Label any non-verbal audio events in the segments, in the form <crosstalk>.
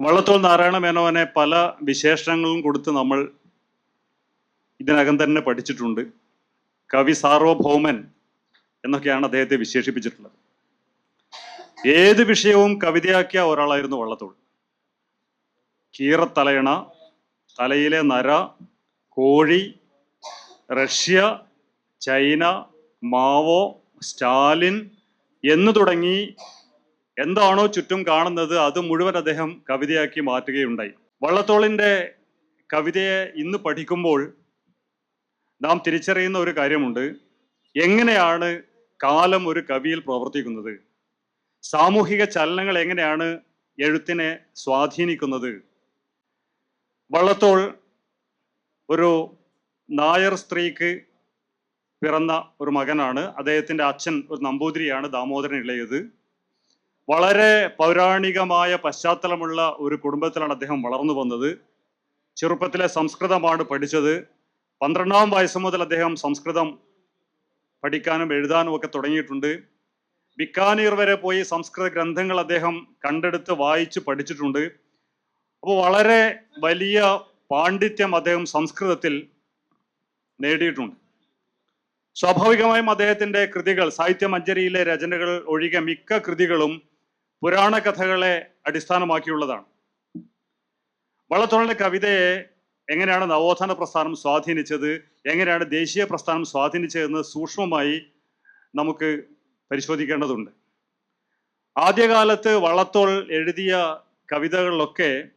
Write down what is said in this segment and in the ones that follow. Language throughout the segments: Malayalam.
വള്ളത്തോൾ നാരായണ മേനോനെ പല വിശേഷണങ്ങളും കൊടുത്ത് നമ്മൾ ഇതിനകം തന്നെ പഠിച്ചിട്ടുണ്ട്. കവി സാർവഭൗമൻ എന്നൊക്കെയാണ് അദ്ദേഹത്തെ വിശേഷിപ്പിച്ചിട്ടുള്ളത്. ഏത് വിഷയവും കവിതയാക്കിയ ഒരാളായിരുന്നു വള്ളത്തോൾ. കീറത്തലയണ തലയിലെ നര കോഴി റഷ്യ ചൈന മാവോ സ്റ്റാലിൻ എന്ന് തുടങ്ങി എന്താണോ ചുറ്റും കാണുന്നത് അത് മുഴുവൻ അദ്ദേഹം കവിതയാക്കി മാറ്റുകയുണ്ടായി. വള്ളത്തോളിന്റെ കവിതയെ ഇന്ന് പഠിക്കുമ്പോൾ നാം തിരിച്ചറിയുന്ന ഒരു കാര്യമുണ്ട്. എങ്ങനെയാണ് കാലം ഒരു കവിയിൽ പ്രവർത്തിക്കുന്നത്? സാമൂഹിക ചലനങ്ങൾ എങ്ങനെയാണ് എഴുത്തിനെ സ്വാധീനിക്കുന്നത്? വള്ളത്തോൾ ഒരു നായർ സ്ത്രീക്ക് പിറന്ന ഒരു മകനാണ്. അദ്ദേഹത്തിന്റെ അച്ഛൻ ഒരു നമ്പൂതിരിയാണ് ദാമോദരൻ ഇളയത്. വളരെ പൗരാണികമായ പശ്ചാത്തലമുള്ള ഒരു കുടുംബത്തിലാണ് അദ്ദേഹം വളർന്നു വന്നത്. ചെറുപ്പത്തിലെ സംസ്കൃതമാണ് പഠിച്ചത്. പന്ത്രണ്ടാം വയസ്സ് മുതൽ അദ്ദേഹം സംസ്കൃതം പഠിക്കാനും എഴുതാനും ഒക്കെ തുടങ്ങിയിട്ടുണ്ട്. ബിക്കാനീർ വരെ പോയി സംസ്കൃത ഗ്രന്ഥങ്ങൾ അദ്ദേഹം കണ്ടെടുത്ത് വായിച്ച് പഠിച്ചിട്ടുണ്ട്. അപ്പോൾ വളരെ വലിയ പാണ്ഡിത്യം അദ്ദേഹം സംസ്കൃതത്തിൽ നേടിയിട്ടുണ്ട്. സ്വാഭാവികമായും അദ്ദേഹത്തിന്റെ കൃതികൾ സാഹിത്യ മഞ്ജരിയിലെ രചനകൾ ഒഴികെ മിക്ക കൃതികളും പുരാണ കഥകളെ അടിസ്ഥാനമാക്കിയുള്ളതാണ്. വള്ളത്തോളിന്റെ കവിതയെ എങ്ങനെയാണ് നവോത്ഥാന പ്രസ്ഥാനം സ്വാധീനിച്ചത് എങ്ങനെയാണ് ദേശീയ പ്രസ്ഥാനം സ്വാധീനിച്ചതെന്ന് സൂക്ഷ്മമായി നമുക്ക് പരിശോധിക്കേണ്ടതുണ്ട്. ആദ്യകാലത്ത് വള്ളത്തോൾ എഴുതിയ കവിതകളിലൊക്കെ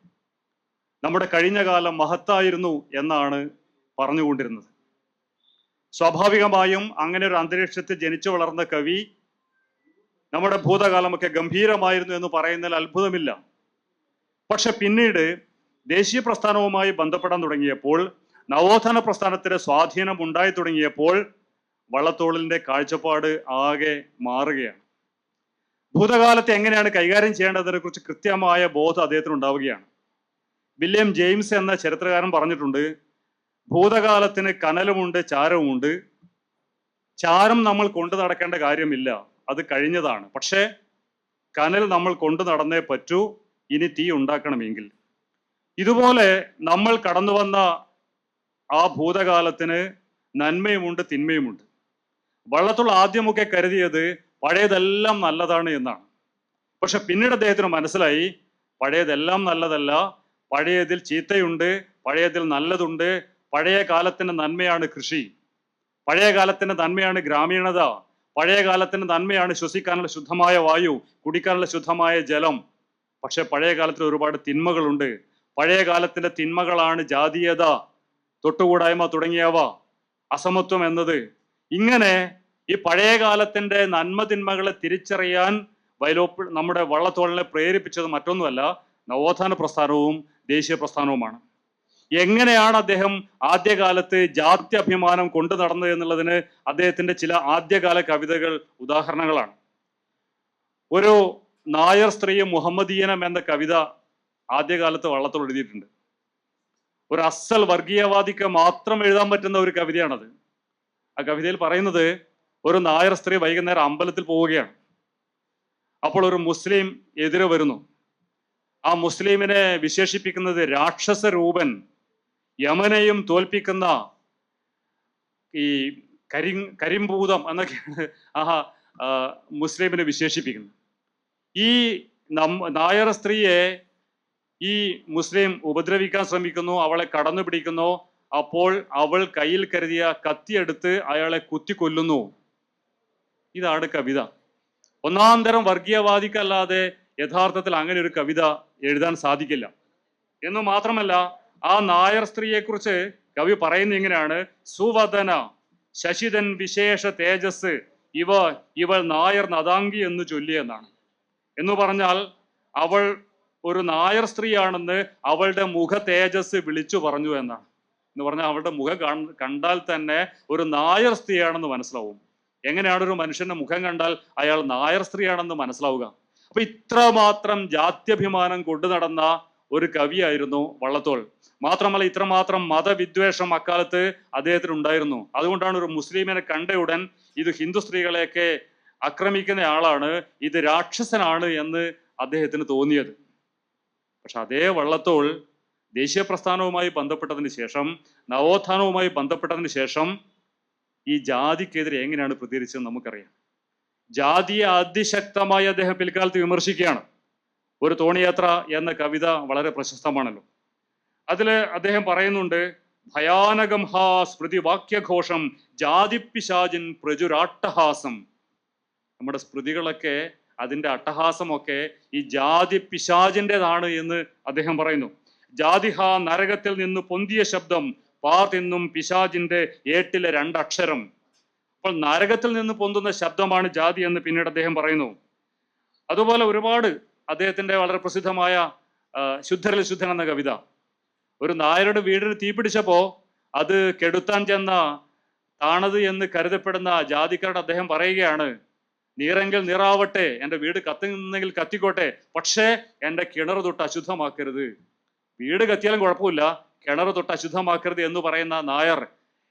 നമ്മുടെ കഴിഞ്ഞ കാലം മഹത്തായിരുന്നു എന്നാണ് പറഞ്ഞുകൊണ്ടിരുന്നത്. സ്വാഭാവികമായും അങ്ങനെ ഒരു അന്തരീക്ഷത്തിൽ ജനിച്ചു വളർന്ന കവി നമ്മുടെ ഭൂതകാലമൊക്കെ ഗംഭീരമായിരുന്നു എന്ന് പറയുന്നതിൽ അത്ഭുതമില്ല. പക്ഷെ പിന്നീട് ദേശീയ പ്രസ്ഥാനവുമായി ബന്ധപ്പെടാൻ തുടങ്ങിയപ്പോൾ നവോത്ഥാന പ്രസ്ഥാനത്തിന്റെ സ്വാധീനം ഉണ്ടായി തുടങ്ങിയപ്പോൾ വള്ളത്തോളിന്റെ കാഴ്ചപ്പാട് ആകെ മാറുകയാണ്. ഭൂതകാലത്തെ എങ്ങനെയാണ് കൈകാര്യം ചെയ്യേണ്ടതിനെ കുറിച്ച് കൃത്യമായ ബോധം അദ്ദേഹത്തിന് ഉണ്ടാവുകയാണ്. വില്യം ജെയിംസ് എന്ന ചരിത്രകാരൻ പറഞ്ഞിട്ടുണ്ട് ഭൂതകാലത്തിന് കനലുമുണ്ട് ചാരവുമുണ്ട്. ചാരം നമ്മൾ കൊണ്ടു നടക്കേണ്ട കാര്യമില്ല. അത് കഴിഞ്ഞതാണ്. പക്ഷേ കനൽ നമ്മൾ കൊണ്ടു നടന്നേ പറ്റൂ. ഇനി തീ ഉണ്ടാക്കണമെങ്കിൽ. ഇതുപോലെ നമ്മൾ കടന്നു വന്ന ആ ഭൂതകാലത്തിന് നന്മയുമുണ്ട് തിന്മയുമുണ്ട്. വള്ളത്തോൾ ആദ്യമൊക്കെ കരുതിയത് പഴയതെല്ലാം നല്ലതാണ് എന്നാണ്. പക്ഷെ പിന്നീട് അദ്ദേഹത്തിന് മനസ്സിലായി പഴയതെല്ലാം നല്ലതല്ല. പഴയതിൽ ചീത്തയുണ്ട് പഴയതിൽ നല്ലതുണ്ട്. പഴയ കാലത്തിന്റെ നന്മയാണ് കൃഷി. പഴയ കാലത്തിന്റെ നന്മയാണ് ഗ്രാമീണത. പഴയ കാലത്തിന് നന്മയാണ് ശ്വസിക്കാനുള്ള ശുദ്ധമായ വായു കുടിക്കാനുള്ള ശുദ്ധമായ ജലം. പക്ഷെ പഴയ കാലത്തിൽ ഒരുപാട് തിന്മകളുണ്ട്. പഴയ കാലത്തിന്റെ തിന്മകളാണ് ജാതീയത തൊട്ടുകൂടായ്മ തുടങ്ങിയവ അസമത്വം എന്നത്. ഇങ്ങനെ ഈ പഴയ കാലത്തിന്റെ നന്മ തിന്മകളെ തിരിച്ചറിയാൻ വയലോപ്പ് നമ്മുടെ വള്ളത്തോളിനെ പ്രേരിപ്പിച്ചത് മറ്റൊന്നുമല്ല നവോത്ഥാന പ്രസ്ഥാനവും ദേശീയ പ്രസ്ഥാനവുമാണ്. എങ്ങനെയാണ് അദ്ദേഹം ആദ്യകാലത്ത് ജാത്യഭിമാനം കൊണ്ടു നടന്നത് എന്നുള്ളതിന് അദ്ദേഹത്തിന്റെ ചില ആദ്യകാല കവിതകൾ ഉദാഹരണങ്ങളാണ്. ഒരു നായർ സ്ത്രീയും മുഹമ്മദീയനം എന്ന കവിത ആദ്യകാലത്ത് വള്ളത്തോൾ എഴുതിയിട്ടുണ്ട്. ഒരു അസൽ വർഗീയവാദിക്ക് മാത്രം എഴുതാൻ പറ്റുന്ന ഒരു കവിതയാണത്. ആ കവിതയിൽ പറയുന്നത് ഒരു നായർ സ്ത്രീ വൈകുന്നേരം അമ്പലത്തിൽ പോവുകയാണ്. അപ്പോൾ ഒരു മുസ്ലിം എതിരെ വരുന്നു. ആ മുസ്ലിമിനെ വിശേഷിപ്പിക്കുന്നത് രാക്ഷസ രൂപൻ യമനെയും തോൽപ്പിക്കുന്ന ഈ കരി കരിമ്പൂതം എന്നൊക്കെയാണ് <laughs> ആ ആ, മുസ്ലിമിനെ വിശേഷിപ്പിക്കുന്നത് ഈ നായർ സ്ത്രീയെ ഈ മുസ്ലിം ഉപദ്രവിക്കാൻ ശ്രമിക്കുന്നു അവളെ കടന്നു പിടിക്കുന്നു അപ്പോൾ അവൾ കയ്യിൽ കരുതിയ കത്തിയെടുത്ത് അയാളെ കുത്തിക്കൊല്ലുന്നു. ഇതാണ് കവിത. ഒന്നാം തരം വർഗീയവാദിക്കല്ലാതെ യഥാർത്ഥത്തിൽ അങ്ങനെ ഒരു കവിത എഴുതാൻ സാധിക്കില്ല. എന്ന് മാത്രമല്ല ആ നായർ സ്ത്രീയെക്കുറിച്ച് കവി പറയുന്നത് ഇങ്ങനെയാണ് സുവദന ശശിധൻ വിശേഷ തേജസ് ഇവ ഇവൾ നായർ നദാങ്കി എന്ന് ചൊല്ലിയെന്നാണ് എന്ന് പറഞ്ഞാൽ അവൾ ഒരു നായർ സ്ത്രീയാണെന്ന് അവളുടെ മുഖ തേജസ് വിളിച്ചു പറഞ്ഞു എന്നാണ്. എന്ന് പറഞ്ഞാൽ അവളുടെ മുഖം കണ്ടാൽ തന്നെ ഒരു നായർ സ്ത്രീയാണെന്ന് മനസ്സിലാവും. എങ്ങനെയാണ് ഒരു മനുഷ്യന്റെ മുഖം കണ്ടാൽ അയാൾ നായർ സ്ത്രീയാണെന്ന് മനസ്സിലാവുക? അപ്പൊ ഇത്രമാത്രം ജാത്യഭിമാനം കൊണ്ടു നടന്ന ഒരു കവിയായിരുന്നു വള്ളത്തോൾ. മാത്രമല്ല ഇത്രമാത്രം മതവിദ്വേഷം അക്കാലത്ത് അദ്ദേഹത്തിന് ഉണ്ടായിരുന്നു. അതുകൊണ്ടാണ് ഒരു മുസ്ലിമിനെ കണ്ട ഉടൻ ഇത് ഹിന്ദു സ്ത്രീകളെയൊക്കെ ആക്രമിക്കുന്ന ആളാണ് ഇത് രാക്ഷസനാണ് എന്ന് അദ്ദേഹത്തിന് തോന്നിയത്. പക്ഷെ അതേ വള്ളത്തോൾ ദേശീയ പ്രസ്ഥാനവുമായി ബന്ധപ്പെട്ടതിന് ശേഷം നവോത്ഥാനവുമായി ബന്ധപ്പെട്ടതിന് ശേഷം ഈ ജാതിക്കെതിരെ എങ്ങനെയാണ് പ്രതികരിച്ചത് നമുക്കറിയാം. ജാതിയെ അതിശക്തമായി അദ്ദേഹം പിൽക്കാലത്ത് വിമർശിക്കുകയാണ്. ഒരു തോണിയാത്ര എന്ന കവിത വളരെ പ്രശസ്തമാണല്ലോ. അതിൽ അദ്ദേഹം പറയുന്നുണ്ട് ഭയാനകം ഹാ സ്മൃതി വാക്യഘോഷം ജാതിപ്പിശാചിൻ പ്രചുരാട്ടഹാസം നമ്മുടെ സ്മൃതികളൊക്കെ അതിന്റെ അട്ടഹാസമൊക്കെ ഈ ജാതി പിശാചിന്റെതാണ് എന്ന് അദ്ദേഹം പറയുന്നു. ജാതിഹ നരകത്തിൽ നിന്ന് പൊന്തിയ ശബ്ദം പാ തിന്നും പിശാചിന്റെ ഏട്ടിലെ രണ്ടക്ഷരം. അപ്പോൾ നരകത്തിൽ നിന്ന് പൊന്തുന്ന ശബ്ദമാണ് ജാതി എന്ന് പിന്നീട് അദ്ദേഹം പറയുന്നു. അതുപോലെ ഒരുപാട് അദ്ദേഹത്തിന്റെ വളരെ പ്രസിദ്ധമായ ശുദ്ധരിൽ ശുദ്ധൻ എന്ന കവിത. ഒരു നായരുടെ വീടിന് തീപിടിച്ചപ്പോ അത് കെടുത്താൻ ചെന്ന താണത് എന്ന് കരുതപ്പെടുന്ന ജാതിക്കാരുടെ അദ്ദേഹം പറയുകയാണ് നീറെങ്കിൽ നീറാവട്ടെ എന്റെ വീട് കത്തുന്നെങ്കിൽ കത്തിക്കോട്ടെ പക്ഷേ എന്റെ കിണർ തൊട്ട് അശുദ്ധമാക്കരുത്. വീട് കത്തിയാലും കുഴപ്പമില്ല കിണർ തൊട്ട് അശുദ്ധമാക്കരുത് എന്ന് പറയുന്ന നായർ.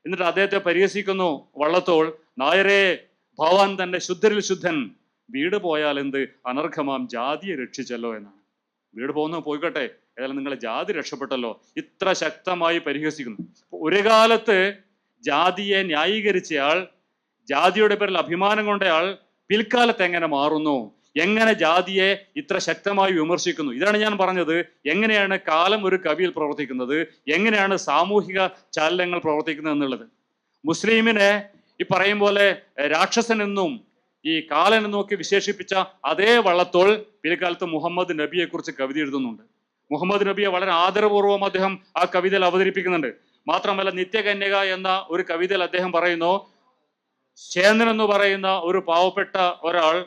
എന്നിട്ട് അദ്ദേഹത്തെ പരിഹസിക്കുന്നു വള്ളത്തോൾ നായരെ ഭവാൻ തന്റെ ശുദ്ധരിൽ ശുദ്ധൻ. വീട് പോയാൽ എന്ത്? അനർഘമാം ജാതിയെ രക്ഷിച്ചല്ലോ എന്നാണ്. വീട് പോകുന്ന പോയിക്കോട്ടെ ഏതായാലും നിങ്ങളെ ജാതി രക്ഷപ്പെട്ടല്ലോ. ഇത്ര ശക്തമായി പരിഹസിക്കുന്നു. ഒരു കാലത്ത് ജാതിയെ ന്യായീകരിച്ചയാൾ ജാതിയുടെ പേരിൽ അഭിമാനം കൊണ്ടയാൾ പിൽക്കാലത്ത് എങ്ങനെ മാറുന്നു? എങ്ങനെ ജാതിയെ ഇത്ര ശക്തമായി വിമർശിക്കുന്നു? ഇതാണ് ഞാൻ പറഞ്ഞത്. എങ്ങനെയാണ് കാലം ഒരു കവിയിൽ പ്രവർത്തിക്കുന്നത്? എങ്ങനെയാണ് സാമൂഹിക ചലനങ്ങൾ പ്രവർത്തിക്കുന്നത് എന്നുള്ളത്? മുസ്ലിമിനെ ഈ പറയും പോലെ രാക്ഷസൻ എന്നും ഈ കാലൻ ഒക്കെ വിശേഷിപ്പിച്ച അതേ വള്ളത്തോൾ പിൽക്കാലത്ത് മുഹമ്മദ് നബിയെക്കുറിച്ച് കവിത എഴുതുന്നുണ്ട്. മുഹമ്മദ് നബിയെ വളരെ ആദരപൂർവം അദ്ദേഹം ആ കവിതയിൽ അവതരിപ്പിക്കുന്നുണ്ട്. മാത്രമല്ല നിത്യകന്യക എന്ന ഒരു കവിതയിൽ അദ്ദേഹം പറയുന്നു ചേന്ദൻ എന്ന് പറയുന്ന ഒരു പാവപ്പെട്ട ഒരാൾ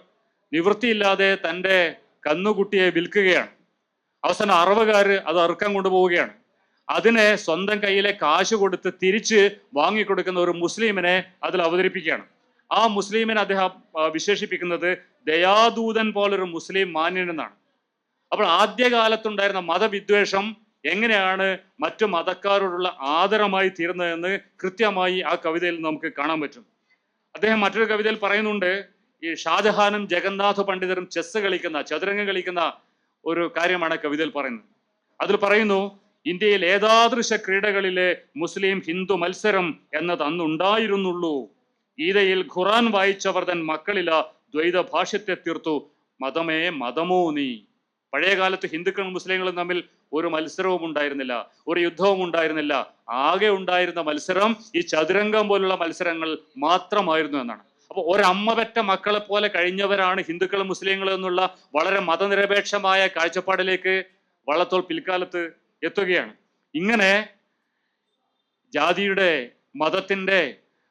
നിവൃത്തിയില്ലാതെ തന്റെ കന്നുകുട്ടിയെ വിൽക്കുകയാണ്. അവസാനം അറവുകാര് അത് അറുക്കാൻ കൊണ്ടുപോവുകയാണ്. അതിനെ സ്വന്തം കയ്യിലെ കാശ് കൊടുത്ത് തിരിച്ച് വാങ്ങിക്കൊടുക്കുന്ന ഒരു മുസ്ലിമിനെ അതിൽ അവതരിപ്പിക്കുകയാണ്. ആ മുസ്ലിമിനെ അദ്ദേഹം വിശേഷിപ്പിക്കുന്നത് ദയാദൂതൻ പോലൊരു മുസ്ലിം മാന്യൻ എന്നാണ്. അപ്പോൾ ആദ്യകാലത്തുണ്ടായിരുന്ന മതവിദ്വേഷം എങ്ങനെയാണ് മറ്റു മതക്കാരോടുള്ള ആദരമായി തീർന്നതെന്ന് കൃത്യമായി ആ കവിതയിൽ നമുക്ക് കാണാൻ പറ്റും. അദ്ദേഹം മറ്റൊരു കവിതയിൽ പറയുന്നുണ്ട് ഈ ഷാജഹാനും ജഗന്നാഥ് പണ്ഡിതരും ചെസ് കളിക്കുന്ന ചതുരംഗം കളിക്കുന്ന ഒരു കാര്യമാണ് കവിതയിൽ പറയുന്നത്. അതിൽ പറയുന്നു ഇന്ത്യയിൽ ഏതാദൃശ ക്രീഡകളിലെ മുസ്ലിം ഹിന്ദു മത്സരം എന്നത് അന്നുണ്ടായിരുന്നുള്ളൂ ഗീതയിൽ ഖുറാൻ വായിച്ചവർ തൻ മക്കളില ദ്വൈത ഭാഷ്യത്തെ തീർത്തു. മതമേ മതമോ നീ. പഴയ കാലത്ത് ഹിന്ദുക്കളും മുസ്ലിങ്ങളും തമ്മിൽ ഒരു മത്സരവും ഉണ്ടായിരുന്നില്ല ഒരു യുദ്ധവും ഉണ്ടായിരുന്നില്ല. ആകെ ഉണ്ടായിരുന്ന മത്സരം ഈ ചതുരംഗം പോലുള്ള മത്സരങ്ങൾ മാത്രമായിരുന്നു എന്നാണ്. അപ്പോൾ ഒരമ്മ പെറ്റ മക്കളെ പോലെ കഴിഞ്ഞവരാണ് ഹിന്ദുക്കളും മുസ്ലിങ്ങളും എന്നുള്ള വളരെ മതനിരപേക്ഷമായ കാഴ്ചപ്പാടിലേക്ക് വള്ളത്തോൾ പിൽക്കാലത്ത് എത്തുകയാണ്. ഇങ്ങനെ ജാതിയുടെ മതത്തിന്റെ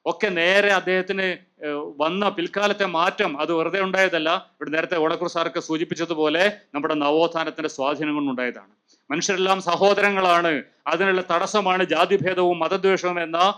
ഒക്കെ നേരെ അദ്ദേഹത്തിന് വന്ന പിൽക്കാലത്തെ മാറ്റം അത് വെറുതെ ഉണ്ടായതല്ല. ഇവിടെ നേരത്തെ ഓടക്കൂർ സാർക്ക് സൂചിപ്പിച്ചതുപോലെ നമ്മുടെ നവോത്ഥാനത്തിന്റെ സ്വാധീനം കൊണ്ടുണ്ടായതാണ്. മനുഷ്യരെല്ലാം സഹോദരങ്ങളാണ്. അതിനുള്ള തടസ്സമാണ് ജാതിഭേദവും മതദ്വേഷവും എന്ന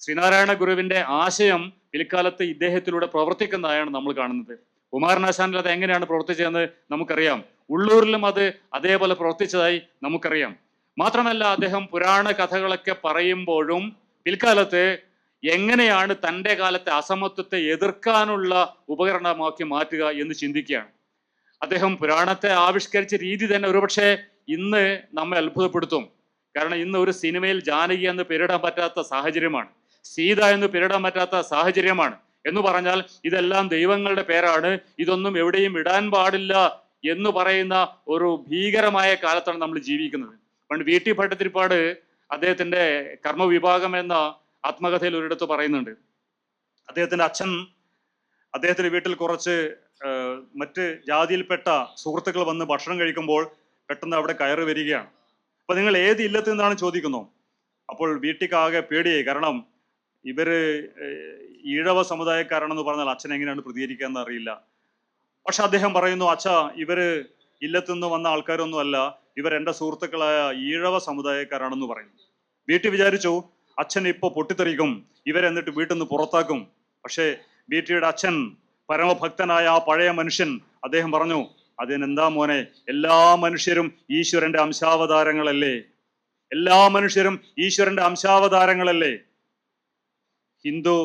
ശ്രീനാരായണ ഗുരുവിന്റെ ആശയം പിൽക്കാലത്ത് ഇദ്ദേഹത്തിലൂടെ പ്രവർത്തിക്കുന്നതായാണ് നമ്മൾ കാണുന്നത്. കുമാരനാശാനിൽ അത് എങ്ങനെയാണ് പ്രവർത്തിച്ചതെന്ന് നമുക്കറിയാം. ഉള്ളൂരിലും അത് അതേപോലെ പ്രവർത്തിച്ചതായി നമുക്കറിയാം. മാത്രമല്ല അദ്ദേഹം പുരാണ കഥകളൊക്കെ പറയുമ്പോഴും പിൽക്കാലത്ത് എങ്ങനെയാണ് തന്റെ കാലത്തെ അസമത്വത്തെ എതിർക്കാനുള്ള ഉപകരണമാക്കി മാറ്റുക എന്ന് ചിന്തിക്കുകയാണ്. അദ്ദേഹം പുരാണത്തെ ആവിഷ്കരിച്ച രീതി തന്നെ ഒരുപക്ഷെ ഇന്ന് നമ്മെ അത്ഭുതപ്പെടുത്തും. കാരണം ഇന്ന് ഒരു സിനിമയിൽ ജാനകി എന്ന് പേരിടാൻ പറ്റാത്ത സാഹചര്യമാണ്. സീത എന്ന് പേരിടാൻ പറ്റാത്ത സാഹചര്യമാണ്. എന്ന് പറഞ്ഞാൽ ഇതെല്ലാം ദൈവങ്ങളുടെ പേരാണ്. ഇതൊന്നും എവിടെയും ഇടാൻ പാടില്ല എന്ന് പറയുന്ന ഒരു ഭീകരമായ കാലത്താണ് നമ്മൾ ജീവിക്കുന്നത്. പണ്ട് വി ടി ഭട്ടത്തിരിപ്പാട് അദ്ദേഹത്തിന്റെ കർമ്മവിഭാഗം എന്ന ആത്മകഥയിൽ ഒരിടത്ത് പറയുന്നുണ്ട്. അദ്ദേഹത്തിന്റെ അച്ഛൻ അദ്ദേഹത്തിന്റെ വീട്ടിൽ കുറച്ച് മറ്റ് ജാതിയിൽപ്പെട്ട സുഹൃത്തുക്കൾ വന്ന് ഭക്ഷണം കഴിക്കുമ്പോൾ പെട്ടെന്ന് അവിടെ കയറി വരികയാണ്. അപ്പൊ നിങ്ങൾ ഏത് ഇല്ലത്ത് നിന്നാണ് ചോദിക്കുന്നു? അപ്പോൾ വീട്ടിക്കാകെ പേടിയായി. കാരണം ഇവർ ഈഴവ സമുദായക്കാരാണെന്ന് പറഞ്ഞാൽ അച്ഛൻ എങ്ങനെയാണ് പ്രതികരിക്കുക എന്ന് അറിയില്ല. പക്ഷെ അദ്ദേഹം പറയുന്നു അച്ഛ ഇവർ ഇല്ലത്തുനിന്ന് വന്ന ആൾക്കാരൊന്നും അല്ല ഇവർ എന്റെ സുഹൃത്തുക്കളായ ഈഴവ സമുദായക്കാരാണെന്ന് പറയുന്നു വീട്ടിൽ വിചാരിച്ചു അച്ഛൻ ഇപ്പോൾ പൊട്ടിത്തെറിക്കും. ഇവരെന്നിട്ട് വീട്ടിൽ നിന്ന് പുറത്താക്കും. പക്ഷേ ബീറ്റിയുടെ അച്ഛൻ പരമഭക്തനായ ആ പഴയ മനുഷ്യൻ അദ്ദേഹം പറഞ്ഞു അതിനെന്താ മോനെ എല്ലാ മനുഷ്യരും ഈശ്വരന്റെ അംശാവതാരങ്ങളല്ലേ? എല്ലാ മനുഷ്യരും ഈശ്വരന്റെ അംശാവതാരങ്ങളല്ലേ? ഹിന്ദു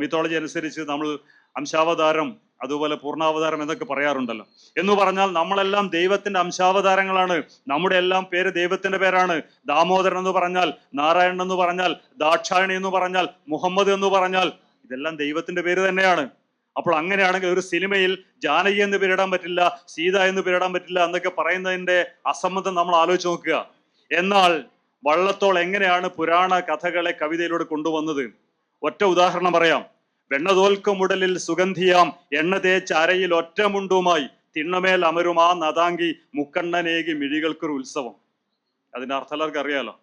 മിത്തോളജി അനുസരിച്ച് നമ്മൾ അംശാവതാരം അതുപോലെ പൂർണാവതാരം എന്നൊക്കെ പറയാറുണ്ടല്ലോ. എന്ന് പറഞ്ഞാൽ നമ്മളെല്ലാം ദൈവത്തിന്റെ അംശാവതാരങ്ങളാണ്. നമ്മുടെ എല്ലാം പേര് ദൈവത്തിന്റെ പേരാണ്. ദാമോദരൻ എന്ന് പറഞ്ഞാൽ നാരായണൻ എന്ന് പറഞ്ഞാൽ ദാക്ഷായണി എന്ന് പറഞ്ഞാൽ മുഹമ്മദ് എന്ന് പറഞ്ഞാൽ ഇതെല്ലാം ദൈവത്തിന്റെ പേര് തന്നെയാണ്. അപ്പോൾ അങ്ങനെയാണെങ്കിൽ ഒരു സിനിമയിൽ ജാനകി എന്ന് പേരിടാൻ പറ്റില്ല സീത എന്ന് പേരിടാൻ പറ്റില്ല എന്നൊക്കെ പറയുന്നതിന്റെ അസംബന്ധം നമ്മൾ ആലോചിച്ച് നോക്കുക. എന്നാൽ വള്ളത്തോൾ എങ്ങനെയാണ് പുരാണ കഥകളെ കവിതയിലൂടെ കൊണ്ടുവന്നത്? ഒറ്റ ഉദാഹരണം പറയാം. വെണ്ണതോൽക്കുമുടലിൽ സുഗന്ധിയാം. എണ്ണ തേച്ച് അരയിൽ ഒറ്റമുണ്ടുമായി തിണ്ണമേൽ അമരുമാ നതാങ്കി മുക്കണ്ണനേകി മിഴികൾക്കൊരു ഉത്സവം. അതിന്റെ അർത്ഥം അറിയാലോ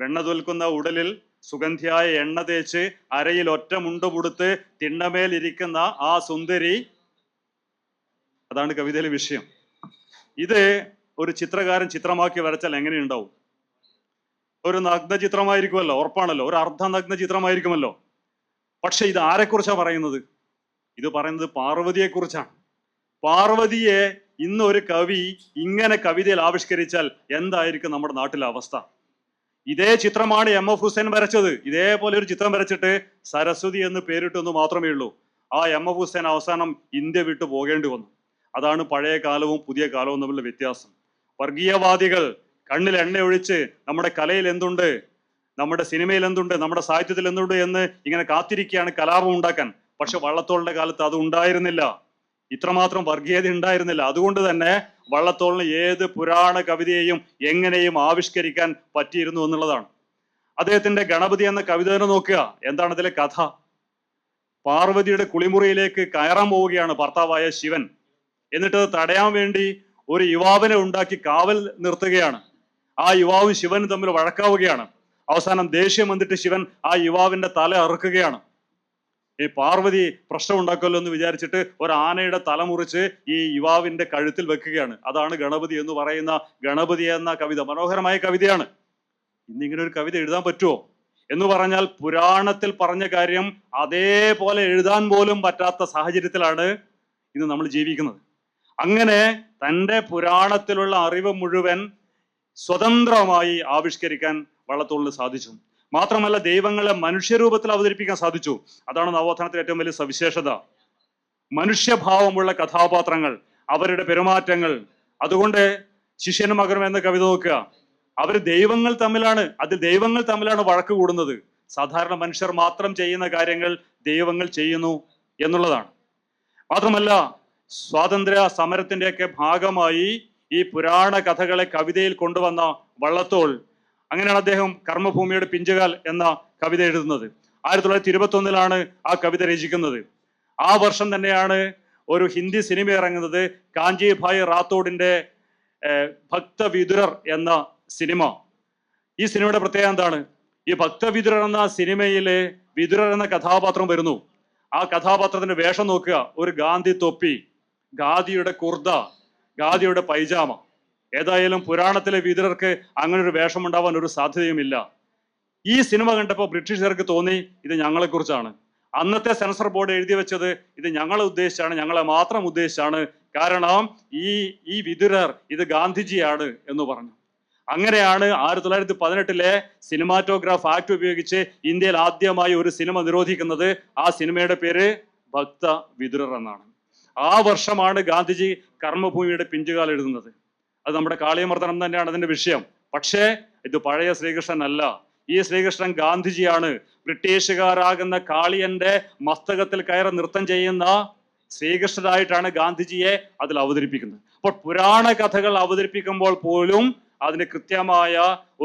വെണ്ണ തോൽക്കുന്ന ഉടലിൽ സുഗന്ധിയായ എണ്ണ തേച്ച് അരയിൽ ഒറ്റ മുണ്ടുമുടുത്ത് തിണ്ണമേൽ ഇരിക്കുന്ന ആ സുന്ദരി. അതാണ് കവിതയിലെ വിഷയം. ഇത് ഒരു ചിത്രകാരൻ ചിത്രമാക്കി വരച്ചാൽ എങ്ങനെയുണ്ടാവും? ഒരു നഗ്ന ചിത്രമായിരിക്കുമല്ലോ ഉറപ്പാണല്ലോ. ഒരു അർദ്ധ നഗ്ന ചിത്രമായിരിക്കുമല്ലോ പക്ഷെ ഇത് ആരെക്കുറിച്ചാണ് പറയുന്നത്? ഇത് പറയുന്നത് പാർവതിയെ കുറിച്ചാണ് പാർവതിയെ ഇന്ന് ഒരു കവി ഇങ്ങനെ കവിതയിൽ ആവിഷ്കരിച്ചാൽ എന്തായിരിക്കും നമ്മുടെ നാട്ടിലെ അവസ്ഥ? ഇതേ ചിത്രമാണ് എം എഫ് ഹുസൈൻ വരച്ചത്. ഇതേപോലെ ഒരു ചിത്രം വരച്ചിട്ട് സരസ്വതി എന്ന് പേരിട്ടെന്ന് മാത്രമേ ഉള്ളൂ. ആ എം എഫ് ഹുസൈൻ അവസാനം ഇന്ത്യ വിട്ടു പോകേണ്ടി വന്നു. അതാണ് പഴയ കാലവും പുതിയ കാലവും തമ്മിലുള്ള വ്യത്യാസം. വർഗീയവാദികൾ കണ്ണിൽ എണ്ണ ഒഴിച്ച് നമ്മുടെ കലയിൽ എന്തുണ്ട്? നമ്മുടെ സിനിമയിൽ എന്തുണ്ട്? നമ്മുടെ സാഹിത്യത്തിൽ എന്തുണ്ട് എന്ന് ഇങ്ങനെ കാത്തിരിക്കുകയാണ് കലാപം ഉണ്ടാക്കാൻ. പക്ഷെ വള്ളത്തോളിന്റെ കാലത്ത് അത് ഉണ്ടായിരുന്നില്ല. ഇത്രമാത്രം വർഗീയത ഉണ്ടായിരുന്നില്ല. അതുകൊണ്ട് തന്നെ വള്ളത്തോളിന് ഏത് പുരാണ കവിതയെയും എങ്ങനെയും ആവിഷ്കരിക്കാൻ പറ്റിയിരുന്നു എന്നുള്ളതാണ്. അദ്ദേഹത്തിന്റെ ഗണപതി എന്ന കവിത തന്നെ നോക്കുക. എന്താണ് അതിലെ കഥ? പാർവതിയുടെ കുളിമുറിയിലേക്ക് കയറാൻ പോവുകയാണ് ഭർത്താവായ ശിവൻ. എന്നിട്ട് തടയാൻ വേണ്ടി ഒരു യുവാവിനെ ഉണ്ടാക്കി കാവൽ നിർത്തുകയാണ്. ആ യുവാവും ശിവനും തമ്മിൽ വഴക്കാവുകയാണ്. അവസാനം ദേഷ്യം വന്നിട്ട് ശിവൻ ആ യുവാവിന്റെ തല അറുക്കുകയാണ്. ഈ പാർവതി പ്രശ്നം ഉണ്ടാക്കുമല്ലോ എന്ന് വിചാരിച്ചിട്ട് ഒരു ആനയുടെ തല മുറിച്ച് ഈ യുവാവിന്റെ കഴുത്തിൽ വെക്കുകയാണ്. അതാണ് ഗണപതി എന്ന് പറയുന്ന ഗണപതി എന്ന കവിത. മനോഹരമായ കവിതയാണ്. ഇന്നിങ്ങനെ ഒരു കവിത എഴുതാൻ പറ്റുമോ? എന്ന് പറഞ്ഞാൽ പുരാണത്തിൽ പറഞ്ഞ കാര്യം അതേപോലെ എഴുതാൻ പോലും പറ്റാത്ത സാഹചര്യത്തിലാണ് ഇന്ന് നമ്മൾ ജീവിക്കുന്നത്. അങ്ങനെ തന്റെ പുരാണത്തിലുള്ള അറിവ് മുഴുവൻ സ്വതന്ത്രമായി ആവിഷ്കരിക്കാൻ വള്ളത്തോളിന് സാധിച്ചു. മാത്രമല്ല ദൈവങ്ങളെ മനുഷ്യരൂപത്തിൽ അവതരിപ്പിക്കാൻ സാധിച്ചു. അതാണ് നവോത്ഥാനത്തിലെ ഏറ്റവും വലിയ സവിശേഷത. മനുഷ്യഭാവമുള്ള കഥാപാത്രങ്ങൾ അവരുടെ പെരുമാറ്റങ്ങൾ അതുകൊണ്ട് ശിഷ്യനും മകനും എന്ന കവിത നോക്കുക. അവർ ദൈവങ്ങൾ തമ്മിലാണ് അതിൽ ദൈവങ്ങൾ തമ്മിലാണ് വഴക്ക് കൂടുന്നത്. സാധാരണ മനുഷ്യർ മാത്രം ചെയ്യുന്ന കാര്യങ്ങൾ ദൈവങ്ങൾ ചെയ്യുന്നു എന്നുള്ളതാണ്. മാത്രമല്ല സ്വാതന്ത്ര്യ സമരത്തിന്റെയൊക്കെ ഭാഗമായി ഈ പുരാണ കഥകളെ കവിതയിൽ കൊണ്ടുവന്ന വള്ളത്തോൾ അങ്ങനെയാണ് അദ്ദേഹം കർമ്മഭൂമിയുടെ പിഞ്ചുകാൽ എന്ന കവിത എഴുതുന്നത്. ആയിരത്തി തൊള്ളായിരത്തി ഇരുപത്തി ഒന്നിലാണ് ആ കവിത രചിക്കുന്നത്. ആ വർഷം തന്നെയാണ് ഒരു ഹിന്ദി സിനിമ ഇറങ്ങുന്നത് കാഞ്ചിഭായ് റാത്തോഡിന്റെ ഏഹ്, ഭക്തവിതുരർ എന്ന സിനിമ. ഈ സിനിമയുടെ പ്രത്യേകത എന്താണ്? ഈ ഭക്തവിതുരർ എന്ന സിനിമയിലെ വിതുരർ എന്ന കഥാപാത്രം വരുന്നു. ആ കഥാപാത്രത്തിന്റെ വേഷം നോക്കുക. ഒരു ഗാന്ധി തൊപ്പി ഗാന്ധിയുടെ കുർദ ഗാന്ധിയുടെ പൈജാമ. ഏതായാലും പുരാണത്തിലെ വിതുരർക്ക് അങ്ങനെ ഒരു വേഷം ഉണ്ടാവാൻ ഒരു സാധ്യതയുമില്ല. ഈ സിനിമ കണ്ടപ്പോൾ ബ്രിട്ടീഷുകാർക്ക് തോന്നി ഇത് ഞങ്ങളെക്കുറിച്ചാണ്. അന്നത്തെ സെൻസർ ബോർഡ് എഴുതി വെച്ചത് ഇത് ഞങ്ങളെ ഉദ്ദേശിച്ചാണ് ഞങ്ങളെ മാത്രം ഉദ്ദേശിച്ചാണ്. കാരണം ഈ ഈ വിതുരർ ഇത് ഗാന്ധിജിയാണ് എന്ന് പറഞ്ഞു. അങ്ങനെയാണ് ആയിരത്തി തൊള്ളായിരത്തി പതിനെട്ടിലെ സിനിമാറ്റോഗ്രാഫ് ആക്ട് ഉപയോഗിച്ച് ഇന്ത്യയിൽ ആദ്യമായി ഒരു സിനിമ നിരോധിക്കുന്നത്. ആ സിനിമയുടെ പേര് ഭക്ത വിതുരർ എന്നാണ്. ആ വർഷമാണ് ഗാന്ധിജി കർമ്മഭൂമിയുടെ പിഞ്ചുകാൽ എഴുതുന്നത് അത് നമ്മുടെ കാളിയമർദ്ദനം തന്നെയാണ് അതിന്റെ വിഷയം. പക്ഷേ ഇത് പഴയ ശ്രീകൃഷ്ണൻ അല്ല ഈ ശ്രീകൃഷ്ണൻ ഗാന്ധിജിയാണ്. ബ്രിട്ടീഷുകാരാകുന്ന കാളിയന്റെ മസ്തകത്തിൽ കയറി നൃത്തം ചെയ്യുന്ന ശ്രീകൃഷ്ണനായിട്ടാണ് ഗാന്ധിജിയെ അതിൽ അവതരിപ്പിക്കുന്നത്. അപ്പോൾ പുരാണ കഥകൾ അവതരിപ്പിക്കുമ്പോൾ പോലും അതിന് കൃത്യമായ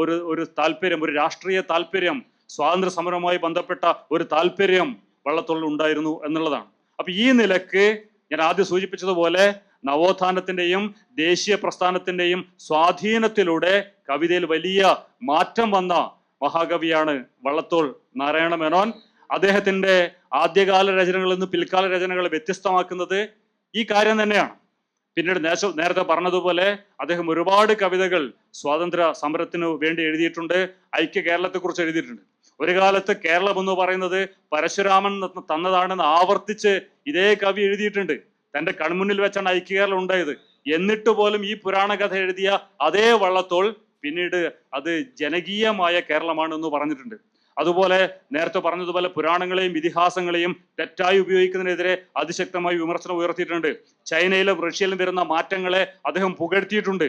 ഒരു ഒരു താല്പര്യം ഒരു രാഷ്ട്രീയ താല്പര്യം സ്വാതന്ത്ര്യ സമരവുമായി ബന്ധപ്പെട്ട ഒരു താല്പര്യം വള്ളത്തോളിൽ ഉണ്ടായിരുന്നു എന്നുള്ളതാണ്. അപ്പൊ ഈ നിലയ്ക്ക് ഞാൻ ആദ്യം സൂചിപ്പിച്ചതുപോലെ നവോത്ഥാനത്തിന്റെയും ദേശീയ പ്രസ്ഥാനത്തിന്റെയും സ്വാധീനത്തിലൂടെ കവിതയിൽ വലിയ മാറ്റം വന്ന മഹാകവിയാണ് വള്ളത്തോൾ നാരായണ മേനോൻ. അദ്ദേഹത്തിന്റെ ആദ്യകാല രചനകളിൽ നിന്ന് പിൽക്കാല രചനകളെ വ്യത്യസ്തമാക്കുന്നത് ഈ കാര്യം തന്നെയാണ്. പിന്നീട് നേശ നേരത്തെ പറഞ്ഞതുപോലെ അദ്ദേഹം ഒരുപാട് കവിതകൾ സ്വാതന്ത്ര്യ സമരത്തിനു വേണ്ടി എഴുതിയിട്ടുണ്ട്. ഐക്യ കേരളത്തെക്കുറിച്ച് എഴുതിയിട്ടുണ്ട്. ഒരു കാലത്ത് കേരളം എന്ന് പറയുന്നത് പരശുരാമൻ തന്നതാണെന്ന് ആവർത്തിച്ച് ഇതേ കവി എഴുതിയിട്ടുണ്ട്. തന്റെ കൺമുന്നിൽ വെച്ചാണ് ഐക്യകേരളം ഉണ്ടായത്. എന്നിട്ട് പോലും ഈ പുരാണ കഥ എഴുതിയ അതേ വള്ളത്തോൾ പിന്നീട് അത് ജനകീയമായ കേരളമാണെന്ന് പറഞ്ഞിട്ടുണ്ട്. അതുപോലെ നേരത്തെ പറഞ്ഞതുപോലെ പുരാണങ്ങളെയും ഇതിഹാസങ്ങളെയും തെറ്റായി ഉപയോഗിക്കുന്നതിനെതിരെ അതിശക്തമായി വിമർശനം ഉയർത്തിയിട്ടുണ്ട്. ചൈനയിലും റഷ്യയിലും വരുന്ന മാറ്റങ്ങളെ അദ്ദേഹം പുകഴ്ത്തിയിട്ടുണ്ട്.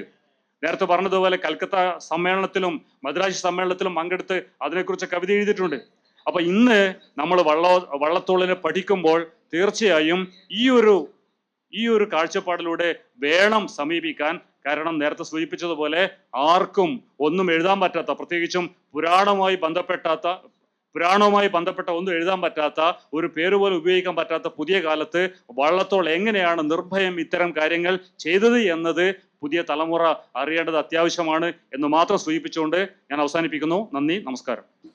നേരത്തെ പറഞ്ഞതുപോലെ കൽക്കത്ത സമ്മേളനത്തിലും മദ്രാശി സമ്മേളനത്തിലും പങ്കെടുത്ത് അതിനെക്കുറിച്ച് കവിത എഴുതിയിട്ടുണ്ട്. അപ്പൊ ഇന്ന് നമ്മൾ വള്ള വള്ളത്തോളിനെ പഠിക്കുമ്പോൾ തീർച്ചയായും ഈ ഒരു ഈ ഒരു കാഴ്ചപ്പാടിലൂടെ വേണം സമീപിക്കാൻ. കാരണം നേരത്തെ സൂചിപ്പിച്ചതുപോലെ ആർക്കും ഒന്നും എഴുതാൻ പറ്റാത്ത പ്രത്യേകിച്ചും പുരാണവുമായി ബന്ധപ്പെട്ടാത്ത പുരാണവുമായി ബന്ധപ്പെട്ട ഒന്നും എഴുതാൻ പറ്റാത്ത ഒരു പേര് പോലും ഉപയോഗിക്കാൻ പറ്റാത്ത പുതിയ കാലത്ത് വള്ളത്തോൾ എങ്ങനെയാണ് നിർഭയം ഇത്തരം കാര്യങ്ങൾ ചെയ്തത് എന്നത് പുതിയ തലമുറ അറിയേണ്ടത് അത്യാവശ്യമാണ് എന്ന് മാത്രം സൂചിപ്പിച്ചുകൊണ്ട് ഞാൻ അവസാനിപ്പിക്കുന്നു. നന്ദി നമസ്കാരം.